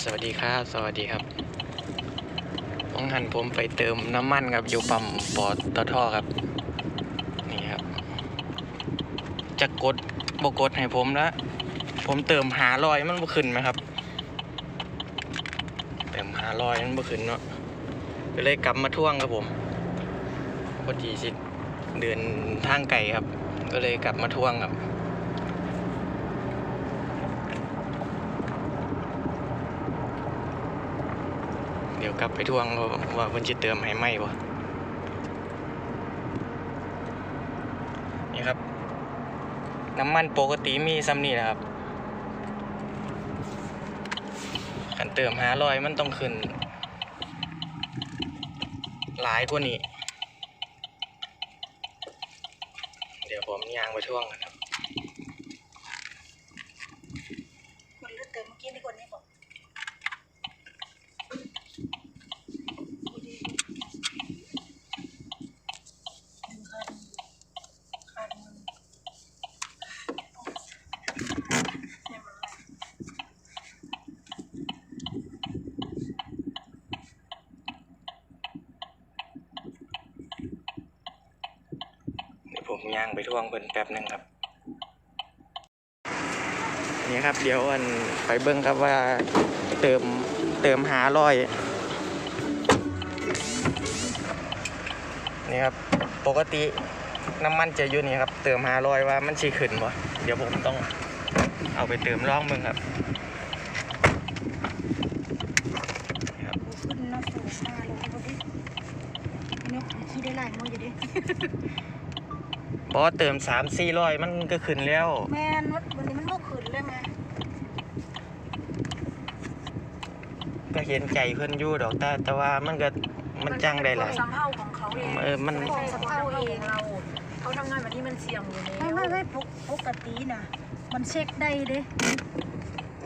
สวัสดีครับ สวัสดีครับองหันผมไปเติมน้ำมันครับ อยู่ปั๊มปอตท่อครับ นี่ครับ จะกดบกดให้ผมแล้วผมเติมหาลอยมันบ่ขึ้นไหมครับ เติมหาลอยมันบ่ขึ้นเนาะก็เลยกลับมาท่วงครับผมพอดีสิเดินทางไกลครับ ก็เลยกลับมาท่วงครับ เดี๋ยวกลับไปทวงว่าว่าเพิ่นสิเติมให้ไหมบ่นี่ครับ น้ำมันปกติมีซ้ำนี่นะครับขันเติมหาลอยมันต้องขึ้น หลายกว่านี้ เดี๋ยวผมยางไปช่วงกันครับมันเลือดเติมเมื่อกี้นี่คนนี้บอกคันคันเนี่ยมันอะไร เดี๋ ยวผมย่างไปท่วงเพิ่นแป๊บหนึงครับนี่ครับเดี๋ยวอันไปเบิ้งครับว่าเติมเติมหาร้อยนี่ครับปกติน้ำมันจะอยู่นี่ครับ เติมหาร้อยว่ามันชีขึ้นบ่เดี๋ยวผมต้องเอาไปเติมร่องมึงครับนี่ครับขึ้นน้ำสูงชาลงไปดินกขี้ได้หลายมืออยู่ดิ เพราะว่าเติมสามสี่ร้อยมันก็ขึ้นแล้ว แม่นวัดวันนี้มันโมกขืนเลยไหมก็เห็นใจเพิ่นอยู่ดอกแต่แต่ว่ามันก็มันจังได้หลาย สัมเภาของเขาเองเออมัน ไม่ใช่สัมเภาเองเรา เขาทำงานแบบนี้มันเสี่ยงอยู่ไม่แล้วไม่ไม่ปกปกตินะมันเช็คได้เด้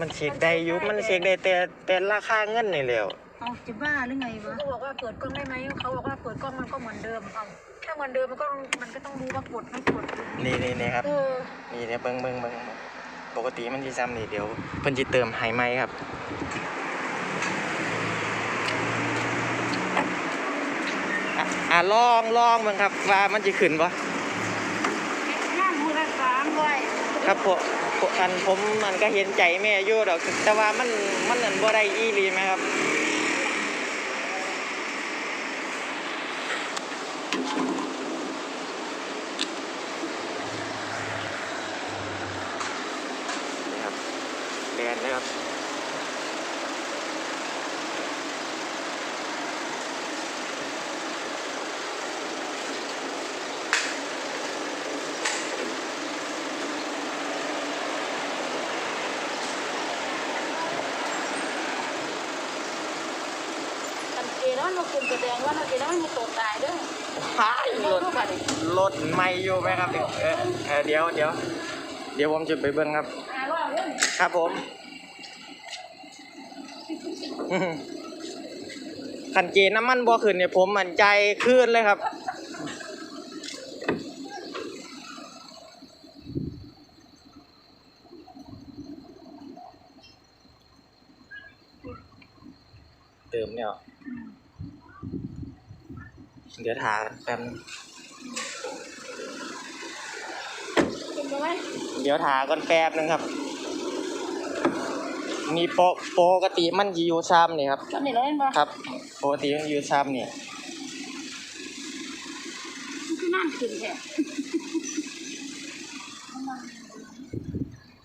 มันเช็คได้อยู่มันเช็คได้แต่แต่ราคาเงินนี่แหล้ว เอาจะบ้าหรือไงวะเขาบอกว่าเปิดกล้องได้ไหมเขาบอกว่าเปิดกล้องมันก็เหมือนเดิมเอาถ้าเหมือนเดิมมันก็มันก็ต้องรู้ว่ากดไม่กดนี่นี่นี่ครับ เออนี่เนี่ยเบิ้งเบิ้งเบิ้งปกติมันที่ซ้ำนี่เดี๋ยวเพิ่นจะเติมไฮไหมครับ อะอะลองลองเบิ่งครับว่ามันจะขึ้นปะงานมือละสามร้อยครับผมอันผมมันก็เห็นใจแม่อยู่ดอก แต่ว่ามันมันนั่นบ่ได้อีหลีไหมครับ นี่ครับแบ นนะครับสังเกตแล้วมันคุณแสดงว่าสังเกตแล้วมันมีตัวตายด้วยพายรถรถไม่อยู่ไหมครับเดี๋ยวเออเออเดี๋ยวเดี๋ยวเดี๋ยวผมจะไปเบิ้งครับหาว่าเรื่อง ครับผมขันเจน้ำมันบ่ขึ้นเนี่ยผมมั่นใจขึ้นเลยครับ เติมเนี่ยเดี๋ยวถาแป๊บนึงคุณรู้ไหมเดี๋ยวถาก่อนแป๊บนึงครับ มีโปะปกติมันจะอยู่ซ้ำนี่ครับจำเนี่ยเราเล่นปะครับปกติมันอยู่ซ้ำนี่มันคือนั่นขึ้นแท้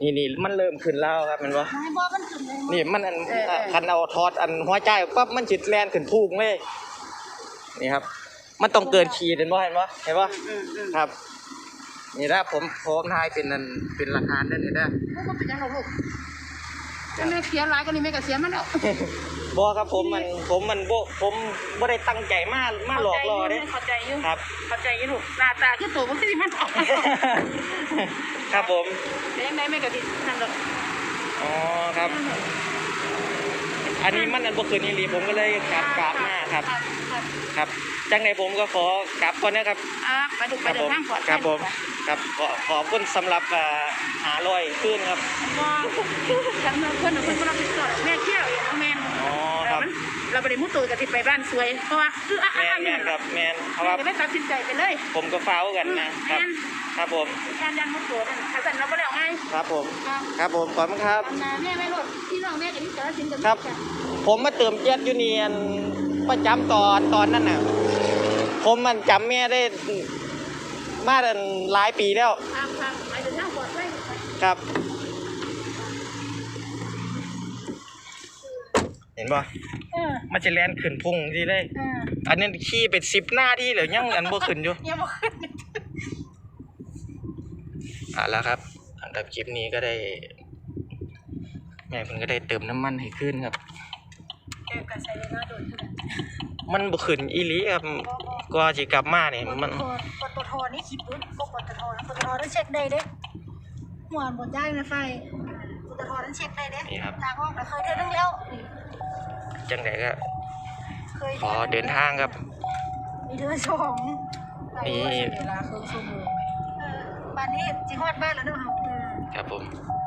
นี่นี่มันเริ่มขึ้นแล้วครับแมันวะนายบอกมันขึ้นเลยมั้ยนี่มันอันคันเอาทอดอันหัวใจปั๊บมันจิตแลนขึ้นพุ่งเลยนี่ครับ มันต้องเกินขีดเห็นบ่เห็นบ่เห็นบ่อืมอืมครับ นี่นะผมผมทายเป็นอันเป็นราคาได้นี่นะพวกมันเป็นยังไงลูก จะไม่เสียร้ายก็นี่ไม่กับเสียมันแล้วบ่ครับผมมันผมมันบ่ผมบ่ได้ตั้งใจมามาหลอกล่อเด้เข้าใจอยุ่ครับเข้าใจอยุ่ลูกหน้าตาคือตัวมันคือมันออกครับผมแต่ยังไงไม่กับที่นั่นหรอกอ๋อครับ อันนี้มันอันบ่คืนอีหลีผมก็เลยกลับกลับมาครับ ครับครับจังไหนผมก็ขอกลับก่อนนะครับ อะไปดูไปเดินทางก่อนครับผมครับขอขอบคุณสำหรับอ่าหาลอยขึ้นครับ ก็ทางเมืองเพื่อนเพื่อนก็รับผิดชอบแม่เที่ยว เองเราไปได้มุดตัวกับติดไปบ้านสวย เพราะว่าคืออะแมอะนแมนครับแมนเพราะว่าจะไม่ตัดสินใจไปเลย ผมก็ฟ้าวกันนะครับ ครับผมแทนยันมุดตัวกันถ้าสั่นเราไม่ได้เอาไงครับผมครับครับผมขอบคุณครับทำนาแม่ไม่รดพี่น้องแม่กับพี่กระสินกับครับ ผมมาเติมแก๊สยูเนียนประจำตอนตอนนั้นน่ะ ผมมันจำแม่ได้มาตั้งหลายปีแล้ว ครับครับหมายถึงทางปลอดภัยครับ ห็นป่ะเออมันจะแลนขึ้นพุ่งที่เลย เอออันนี้ขี่เป็นสิบหน้าที่เหลือยังอันบ่ขึ้นอยู่ ยังบ่ขึ้นอะแล้วครับหลังจากคลิปนี้ก็ได้ แม่เพิ่นก็ได้เติมน้ำมันให้ขึ้นครับแกก็ใช้เวลาโดนขนาดมันบ่ขึ้นอีหลีครับกว่าสิกลับมาเนี่ยมัน ปตทนี่คิดดูพวกปตทนะปตทต้องเช็คได้เด้หัวบนได้นะไฟปตทต้องเช็คได้เด้นี่ครับทางห้องก็เคยเดินนึงแล้ว จังไดก็เคยขอเดินทางครับมีเดือนสองนี่เวลาครึ่งชั่วโมงไหมเออบ้านนี้จิฮอดบ้านแล้วเนาะเฮาเออครับผมเ